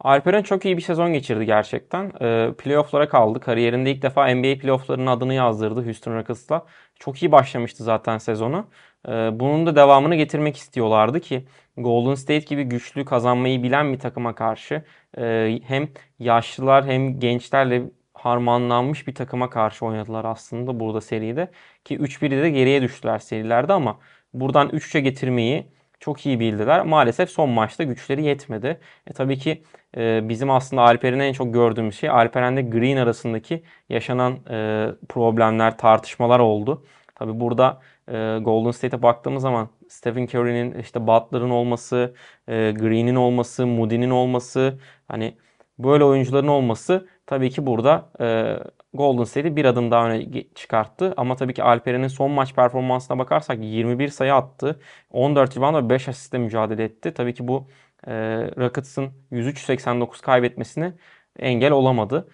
Alperen çok iyi bir sezon geçirdi gerçekten. Ee, playoff'lara kaldı. Kariyerinde ilk defa NBA playoff'larının adını yazdırdı Houston Rockets'la. Çok iyi başlamıştı zaten sezonu. Ee, bunun da devamını getirmek istiyorlardı ki Golden State gibi güçlü kazanmayı bilen bir takıma karşı e, hem yaşlılar hem gençlerle harmanlanmış bir takıma karşı oynadılar aslında burada seride. Ki 3-1'de de geriye düştüler serilerde ama buradan 3-3'e getirmeyi çok iyi bildiler. Maalesef son maçta güçleri yetmedi. E, tabii ki e, bizim aslında Alperen'in en çok gördüğümüz şey Alperen'le Green arasındaki yaşanan e, problemler, tartışmalar oldu. Tabii burada e, Golden State'e baktığımız zaman Stephen Curry'nin işte Butler'ın olması, e, Green'in olması, Moody'nin olması hani böyle oyuncuların olması tabii ki burada e, Golden State'i bir adım daha öne çıkarttı. Ama tabii ki Alperen'in son maç performansına bakarsak 21 sayı attı. 14 rebound ve 5 asistle mücadele etti. Tabii ki bu e, Rockets'ın 103-89 kaybetmesine engel olamadı.